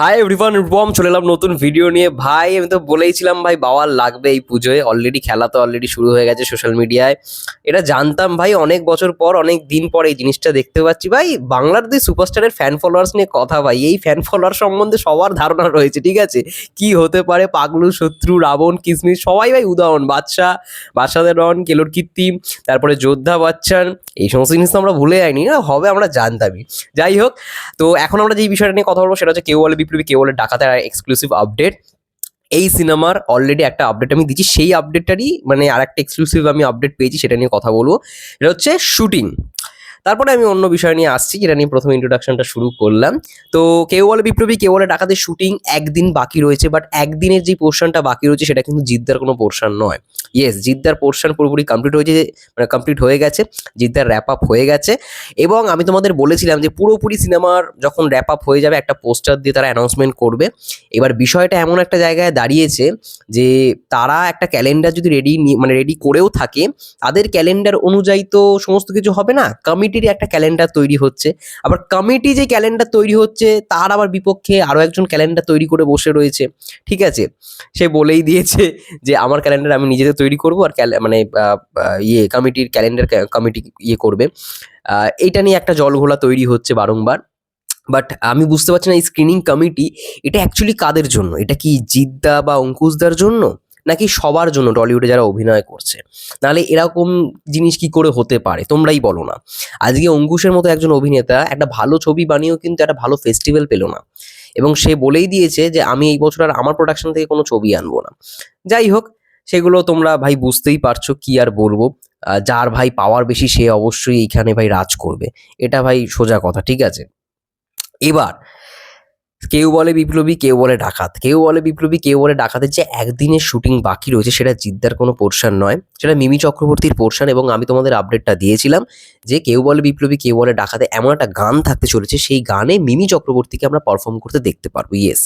Hi everyone Rupam চলে এলাম নতুন ভিডিও নিয়ে। ভাই, আমি তো বলেইছিলাম, ভাই বাওয়ার লাগবে এই পুজোয়। অলরেডি খেলা তো অলরেডি শুরু হয়ে গেছে সোশ্যাল মিডিয়ায় এটা জানতাম, ভাই, অনেক বছর পর, অনেক দিন পর এই জিনিসটা দেখতে পাচ্ছি। ভাই বাংলার দুই সুপারস্টারের ফ্যান ফলোয়ার্স নিয়ে কথা, ভাই। এই ফ্যান ফলোয়ার সম্বন্ধে সবার ধারণা রয়েছে, ঠিক আছে? কি হতে পারে? পাগলু, শত্রু, রাবণ, কিসমিস, সবাই ভাই উদাহরণ। বাদশা বাদশাদের রন কেলোর কীর্তি, তারপরে যোদ্ধা বাচ্চান এই সমস্ত জিনিস তো আমরা ভুলে যাইনি, না? হবে আমরা জানতামই। যাই হোক, তো এখন আমরা যে বিষয়টা নিয়ে কথা বলব, সেটা হচ্ছে কেউ বলে বিপ্লবী কেউ বলে ডাকাতের এক্সক্লুসিভ আপডেট এই সিনেমার অলরেডি একটা আপডেট আমি দিচ্ছি। সেই আপডেটটারই মানে আর একটা এক্সক্লুসিভ আমি আপডেট পেয়েছি, সেটা নিয়ে কথা বলব। এটা হচ্ছে শুটিং তারপরে আমি অন্য বিষয় নিয়ে আসছি, যেটা নিয়ে প্রথমে ইন্ট্রোডাকশনটা শুরু করলাম। তো কেউ বলে বিপ্লবী কেউ বলে ডাকাতের শুটিং একদিন বাকি রয়েছে বাট একদিনের যে পোর্শনটা বাকি রয়েছে, সেটা কিন্তু জিদ্দার কোনো পোর্শন নয়। ইয়েস জিদ্দার পোর্শন পুরোপুরি কমপ্লিট হয়েছে মানে কমপ্লিট হয়ে গেছে, জিদ্দার র্যাপ আপ হয়ে গেছে। এবং আমি তোমাদের বলেছিলাম যে, পুরোপুরি সিনেমার যখন র্যাপ আপ হয়ে যাবে, একটা পোস্টার দিয়ে তারা অ্যানাউন্সমেন্ট করবে। এবার বিষয়টা এমন একটা জায়গায় দাঁড়িয়েছে যে, তারা একটা ক্যালেন্ডার যদি রেডি মানে রেডি করেও থাকে, তাদের ক্যালেন্ডার অনুযায়ী তো সমস্ত কিছু হবে না? কমিটির একটা ক্যালেন্ডার তৈরি হচ্ছে। আবার কমিটি যে ক্যালেন্ডার তৈরি হচ্ছে, তার আবার বিপক্ষে আরও একজন ক্যালেন্ডার তৈরি করে বসে রয়েছে। ঠিক আছে? সে বলেই দিয়েছে যে, আমার ক্যালেন্ডার আমি নিজেদের তৈরি করব আর মানে ইয়ে কমিটির ক্যালেন্ডার কমিটি ইয়ে করবে। এইটা নিয়ে একটা জলঘোলা তৈরি হচ্ছে বারংবার। বাট আমি বুঝতে পারছি না এই স্ক্রিনিং কমিটি এটা অ্যাকচুয়ালি কাদের জন্য? এটা কি জিদ্দা বা অঙ্কুশদার জন্য? নাকি সবার জন্য টলিউডে যারা অভিনয় করছে? নাহলে এরকম জিনিস কি করে হতে পারে? তোমরাই বলো না। আজকে অঙ্কুশের মতো একজন অভিনেতা একটা ভালো ছবি বানিয়েও কিন্তু একটা ভালো ফেস্টিভ্যাল পেল না। এবং সে বলেই দিয়েছে যে, আমি এই বছর আর আমার প্রোডাকশন থেকে কোনো ছবি আনব না। যাই হোক সেগুলো তোমরা ভাই বুঝতেই পারছ কি আর বলব। যার ভাই পাওয়ার বেশি সে অবশ্যই এইখানে ভাই রাজ করবে। এটা ভাই সোজা কথা, ঠিক আছে? এবার, কেউ বলে বিপ্লবী, কেউ বলে ডাকাত। কেউ বলে বিপ্লবী, কেউ বলে ডাকাতের যে একদিনের শুটিং বাকি রয়েছে সেটা জিদ্দার কোনো পোর্শন নয়। সেটা মিমি চক্রবর্তীর পোর্শন এবং আমি তোমাদের আপডেটটা দিয়েছিলাম যে কেউ বলে বিপ্লবী, কেউ বলে ডাকাতে এমন একটা গান থাকতে চলেছে, সেই গানে মিমি চক্রবর্তীকে আমরা পারফর্ম করতে দেখতে পারব ইয়েস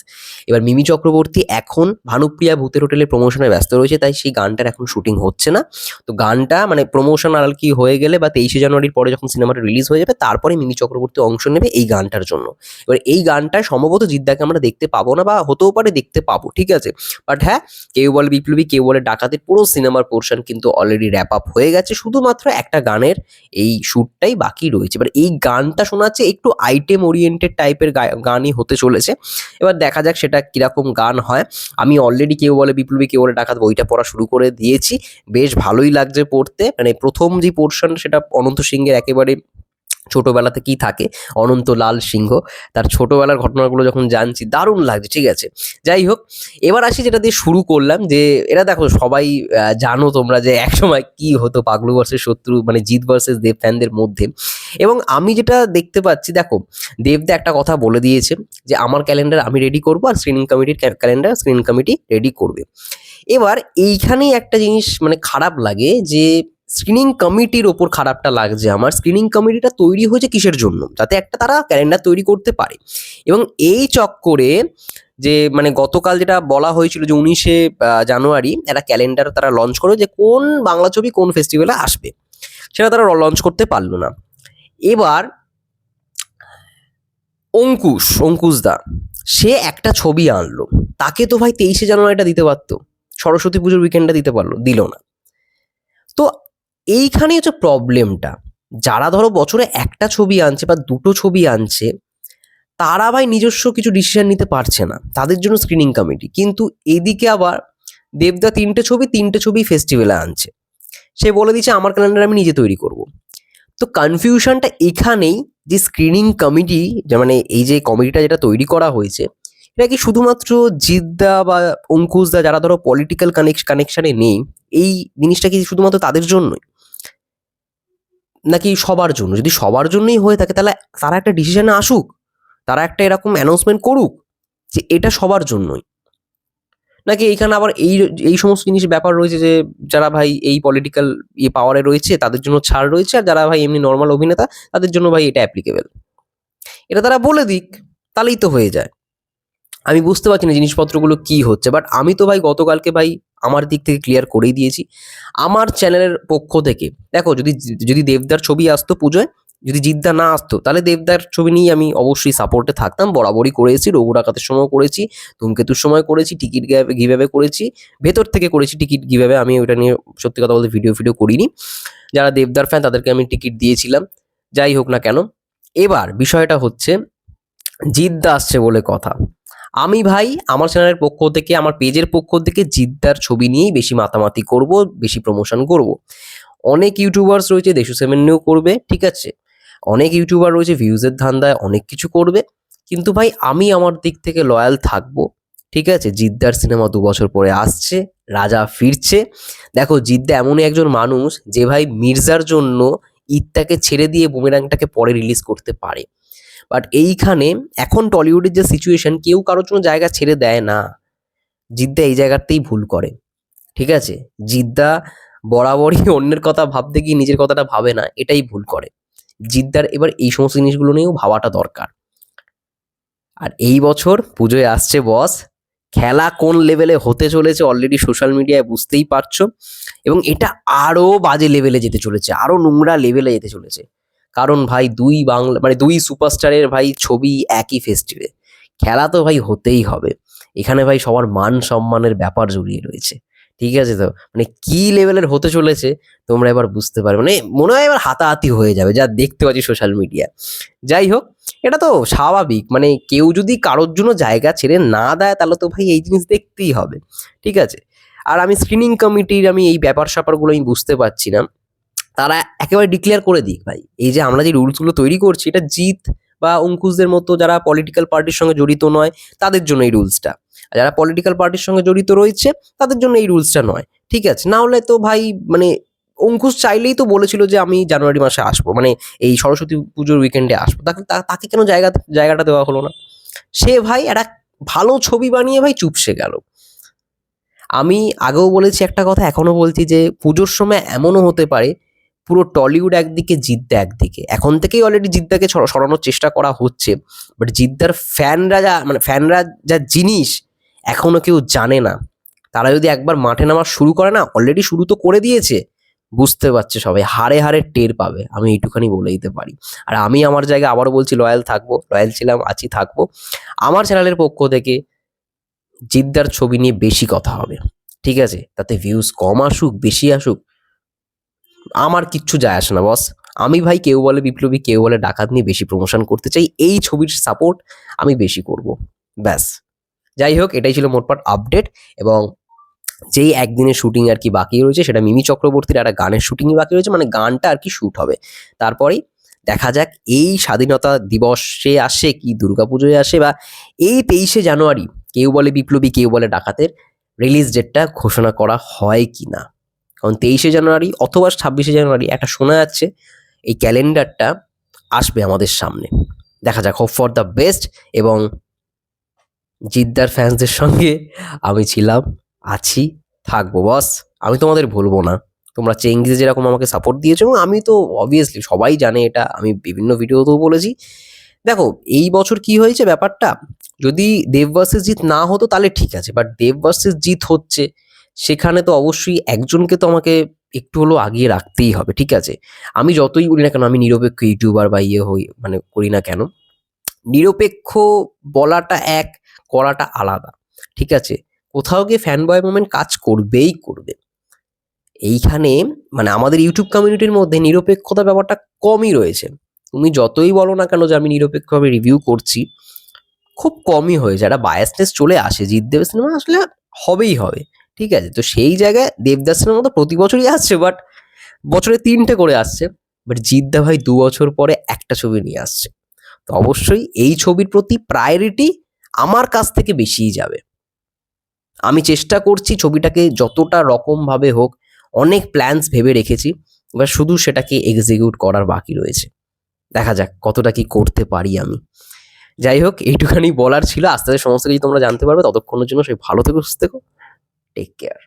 এবার মিমি চক্রবর্তী এখন ভানুপ্রিয়া ভূতের হোটেলে প্রমোশনে ব্যস্ত রয়েছে, তাই সেই গানটার এখন শুটিং হচ্ছে না। তো গানটা মানে প্রমোশন আর কি হয়ে গেলে বা তেইশে জানুয়ারির পরে যখন সিনেমাটা রিলিজ হয়ে যাবে, তারপরে মিমি চক্রবর্তী অংশ নেবে এই গানটার জন্য। এবার এই গানটা সম্ভবত জিদ্দাকে আমরা দেখতে পাবো না বা হতেও পারে দেখতে পাবো, ঠিক আছে? বাট হ্যাঁ কেউ বলে বিপ্লবী, কেউ বলে ডাকাতের পুরো সিনেমার পোর্শন কিন্তু অলরেডি র্যাপ আপ হয়ে গেছে। শুধুমাত্র একটা গানের এই শ্যুটটাই বাকি রয়েছে। এবার এই গানটা শোনাচ্ছে একটু আইটেম ওরিয়েন্টেড টাইপের গানই হতে চলেছে। এবার দেখা যাক সেটা কীরকম গান হয়। আমি অলরেডি কেউ বলে বিপ্লবী কেউ বলে ডাকাত, বইটা পড়া শুরু করে দিয়েছি। বেশ ভালোই লাগছে পড়তে। মানে প্রথম যে পোর্শন সেটা অনন্ত সিংহের একেবারে ছোটবেলা থেকেই থাকে? অনন্ত লাল সিংহ। তার ছোটবেলার ঘটনাগুলো যখন জানছি, দারুণ লাগছে, ঠিক আছে? যাই হোক, এবার আসি যেটা দিয়ে শুরু করলাম যে, এরা দেখো সবাই জানো তোমরা যে একসময় কি হতো পাগলু ভার্সেস শত্রু মানে জিৎ ভার্সেস দেব ফ্যানদের মধ্যে। এবং আমি যেটা দেখতে পাচ্ছি, দেখো, দেবদা একটা কথা বলে দিয়েছে যে, আমার ক্যালেন্ডার আমি রেডি করব আর স্ক্রিনিং কমিটির ক্যালেন্ডার স্ক্রিনিং কমিটি রেডি করবে। এবার এইখানেই একটা জিনিস মানে খারাপ লাগে যে স্ক্রিনিং কমিটির ওপর খারাপটা লাগছে আমার। স্ক্রিনিং কমিটিটা তৈরি হয়েছে কিসের জন্য? যাতে একটা তারা ক্যালেন্ডার তৈরি করতে পারে। এবং এই চক্করে যে মানে গতকাল যেটা বলা হয়েছিল যে, উনিশে জানুয়ারি একটা ক্যালেন্ডার তারা লঞ্চ করবে যে, কোন বাংলা ছবি কোন ফেস্টিভ্যালে আসবে। সেটা তারা লঞ্চ করতে পারল না। এবার অঙ্কুশ অঙ্কুশ দা, সে একটা ছবি আনলো। তাকে তো ভাই তেইশে জানুয়ারিটা দিতে পারতো। সরস্বতী পুজোর উইকেন্ডটা দিতে পারল, দিল না। তো এইখানে হচ্ছে প্রবলেমটা যারা ধরো বছরে একটা ছবি আনছে বা দুটো ছবি আনছে, তারা ভাই নিজস্ব কিছু ডিসিশন নিতে পারছে না। তাদের জন্য স্ক্রিনিং কমিটি কিন্তু এদিকে আবার দেবদা তিনটে ছবি তিনটে ছবি ফেস্টিভ্যালে আনছে। সে বলে দিচ্ছে, আমার ক্যালেন্ডার আমি নিজে তৈরি করব। তো কনফিউশনটা এখানেই যে স্ক্রিনিং কমিটি মানে এই যে কমিটিটা যেটা তৈরি করা হয়েছে, এটা কি শুধুমাত্র জিদ্দা বা অঙ্কুশদা যারা ধরো পলিটিক্যাল কানেকশানে নেই, এই জিনিসটা কি শুধুমাত্র তাদের জন্যই? নাকি সবার জন্য? যদি সবার জন্যই হয়ে থাকে, তাহলে তারা একটা ডিসিশনে আসুক। তারা একটা এরকম অ্যানাউন্সমেন্ট করুক যে এটা সবার জন্যই। নাকি এইখানে আবার এই এই সমস্ত জিনিস ব্যাপার রয়েছে যে, যারা ভাই এই পলিটিক্যাল ইয়ে পাওয়ারে রয়েছে, তাদের জন্য ছাড় রয়েছে, আর যারা ভাই এমনি নর্মাল অভিনেতা, তাদের জন্য ভাই এটা অ্যাপ্লিকেবল এটা তারা বলে দিক, তাহলেই তো হয়ে যায়। আমি বুঝতে পারছি না জিনিসপত্রগুলো কি হচ্ছে বাট আমি তো ভাই গতকালকে ভাই আমার দিক থেকে ক্লিয়ার করেই দিয়েছি। আমার চ্যানেলের পক্ষ থেকে, দেখো যদি যদি দেবদার ছবি আসতো পুজোয়, যদি জিদ্দা না আসতো, তাহলে দেবদার ছবি নিয়ে আমি অবশ্যই সাপোর্টে থাকতাম, বরাবরই করেছি, রঘু ডাকাতের সময় করেছি, ধূমকেতুর সময় করেছি টিকিট গিভাবে করেছি, ভেতর থেকে করেছি টিকিট গিভাবে আমি ওটা নিয়ে সত্যি কথা বলতে ভিডিও ফিডিও করিনি। যারা দেবদার ফ্যান তাদেরকে আমি টিকিট দিয়েছিলাম, যাই হোক না কেন। এবার বিষয়টা হচ্ছে, জিদ্দা আসছে বলে কথা। আমি ভাই, আমার চ্যানেলের পক্ষ থেকে, আমার পেজের পক্ষ থেকে জিদ্দার ছবি নিয়েই বেশি মাতামাতি করব, বেশি প্রমোশন করব। অনেক ইউটিউবার্স রয়েছে, দেশু সেভেন নিয়েও করবে, ঠিক আছে? অনেক ইউটিউবার রয়েছে ভিউজের ধান্দায় অনেক কিছু করবে। কিন্তু ভাই, আমি আমার দিক থেকে লয়াল থাকব, ঠিক আছে? জিদ্দার সিনেমা দু বছর পরে আসছে, রাজা ফিরছে। দেখো, জিদ্দা এমনই একজন মানুষ যে ভাই, মির্জার জন্য ঈদটাকে ছেড়ে দিয়ে বুমেরাংটাকে পরে রিলিজ করতে পারে। বাট এইখানে এখন টলিউডের যে সিচুয়েশন কেউ কারোর জন্য জায়গা ছেড়ে দেয় না। জিদ্দা এই জায়গাতেই ভুল করে। ঠিক আছে? জিদ্দা বরাবরই অন্যের কথা ভাবতে গিয়ে নিজের কথাটা ভাবে না, এটাই ভুল করে। জিদ্দার এবার এই সমস্ত জিনিসগুলো নিয়েও ভাবাটা দরকার। আর এই বছর পুজোয় আসছে বস খেলা কোন লেভেলে হতে চলেছে অলরেডি সোশ্যাল মিডিয়ায় বুঝতেই পারছ। এবং এটা আরও বাজে লেভেলে যেতে চলেছে আরও নোংরা লেভেলে যেতে চলেছে। কারণ ভাই দুই বাংলা মানে দুই সুপারস্টারের ভাই ছবি একই ফেস্টিভে খেলা তো ভাই হতেই হবে। এখানে ভাই সবার মান সম্মানের ব্যাপার জড়িয়ে রয়েছে, ঠিক আছে তো? মানে কি লেভেলের হতে চলেছে, তোমরা এবার বুঝতে পারবে। মানে মনে হয় এবার হাতাহাতি হয়ে যাবে, যা দেখতে পাচ্ছি সোশ্যাল মিডিয়া যাই হোক, এটা তো স্বাভাবিক মানে কেউ যদি কারোর জন্য জায়গা ছেড়ে না দেয়, তাহলে তো ভাই এই জিনিস দেখতেই হবে, ঠিক আছে? আর আমি স্ক্রিনিং কমিটির আমি এই ব্যাপার স্যাপারগুলো আমি বুঝতে পারছি না। তারা একেবারে ডিক্লেয়ার করে দিক ভাই। এই যে আমরা যে রুলসগুলো তৈরি করছি, এটা জিত বা অঙ্কুশদের মতো যারা পলিটিক্যাল পার্টির সঙ্গে জড়িত নয়, তাদের জন্য এই রুলসটা। যারা পলিটিক্যাল পার্টির সঙ্গে জড়িত রয়েছে, তাদের জন্য এই রুলসটা নয়। ঠিক আছে? না হলে তো ভাই মানে অঙ্কুশ চাইলেই তো বলেছিল যে আমি জানুয়ারি মাসে আসব মানে এই সরস্বতী পুজোর উইকেন্ডে আসব। তাকে তাকে কেন জায়গা, জায়গাটা দেওয়া হলো না? সে ভাই একটা ভালো ছবি বানিয়ে ভাই চুপসে গেল। আমি আগেও বলেছি একটা কথা, এখনও বলছি যে পুজোর সময় এমনও হতে পারে পুরো টলিউড একদিকে, জিদ্দা একদিকে। এখন থেকেই অলরেডি জিদ্দাকে সরানোর চেষ্টা করা হচ্ছে। বাট জিদ্দার ফ্যানরা যা মানে ফ্যানরা যা জিনিস এখনও কেউ জানে না। তারা যদি একবার মাঠে নামা শুরু করে না অলরেডি শুরু তো করে দিয়েছে, বুঝতে পারছে সবাই, হারে হারে টের পাবে। আমি এইটুখানি বলে দিতে পারি। আর আমি আমার জায়গায় আবারও বলছি লয়াল থাকব লয়াল ছিলাম, আছি, থাকব। আমার চ্যানেলের পক্ষ থেকে জিদ্দার ছবি নিয়ে বেশি কথা হবে। ঠিক আছে? তাতে ভিউজ কম আসুক, বেশি আসুক আমার কিচ্ছু যায় আসে না বস আমি ভাই কেউ বলে বিপ্লবী, কেউ বলে ডাকাত নিয়ে বেশি প্রমোশন করতে চাই, এই ছবির সাপোর্ট আমি বেশি করব, ব্যাস। যাই হোক, এটাই ছিল মোটপাট আপডেট এবং যেই একদিনের শুটিং আর কি বাকি রয়েছে, সেটা মিমি চক্রবর্তীর একটা গানের শুটিংই বাকি রয়েছে মানে গানটা আর কি শ্যুট হবে। তারপরেই দেখা যাক এই স্বাধীনতা দিবসে আসে কি, দুর্গাপুজোয় আসে বা এই তেইশে জানুয়ারি কেউ বলে বিপ্লবী, কেউ বলে ডাকাতের রিলিজ ডেটটা ঘোষণা করা হয় কি না কারণ তেইশে জানুয়ারি অথবা ছাব্বিশে জানুয়ারি একটা শোনা যাচ্ছে, এই ক্যালেন্ডারটা আসবে আমাদের সামনে। দেখা যাক হোপ ফর দ্য বেস্ট এবং জিদ্দার ফ্যান্সদের সঙ্গে আমি ছিলাম, আছি, থাকব। বস আমি তোমাদের ভুলবো না। তোমরা চেঙ্গিজে যেরকম আমাকে সাপোর্ট দিয়েছ, এবং আমি তো অবভিয়াসলি সবাই জানে এটা, আমি বিভিন্ন ভিডিওতেও বলেছি। দেখো, এই বছর কি হয়েছে ব্যাপারটা? যদি দেব ভার্সেস জিত না হতো তাহলে ঠিক আছে বাট দেব ভার্সেস জিত হচ্ছে সেখানে তো অবশ্যই একজনকে তো আমাকে একটু হলেও আগিয়ে রাখতেই হবে, ঠিক আছে? আমি যতই বলি না কেন, আমি নিরপেক্ষ ইউটিউবার বা ইয়ে হই মানে করি না কেন, নিরপেক্ষ বলাটা এক, করাটা আলাদা, ঠিক আছে? কোথাও গিয়ে ফ্যান বয় মুভমেন্ট কাজ করবেই করবে। এইখানে মানে আমাদের ইউটিউব কমিউনিটির মধ্যে নিরপেক্ষতা ব্যাপারটা কমই রয়েছে। তুমি যতই বলো না কেন যে আমি নিরপেক্ষভাবে রিভিউ করছি, খুব কমই হয়েছে একটা বায়াসনেস চলে আসে জিৎ দেবের সিনেমা আসলে হবেই হবে। ঠিক আছে? তো সেই জায়গায় দেবদাসের মতো প্রতি বছরই আসছে বাট বছরে তিনটে করে আসছে। বাট জিদ্দা ভাই দু বছর পরে একটা ছবি নিয়ে আসছে। তো অবশ্যই এই ছবির প্রতি প্রায়োরিটি আমার কাছ থেকে বেশিই যাবে। আমি চেষ্টা করছি ছবিটাকে যতটা রকমভাবে হোক, অনেক প্ল্যানস ভেবে রেখেছি এবার শুধু সেটাকে এক্সিকিউট করার বাকি রয়েছে। দেখা যাক কতটা কি করতে পারি আমি। যাই হোক, এইটুখানি বলার ছিল। আস্তে আস্তে সমস্ত কিছু তোমরা জানতে পারবে। ততক্ষণের জন্য সেই ভালো থেকো, সুস্থ থেকো। Take care.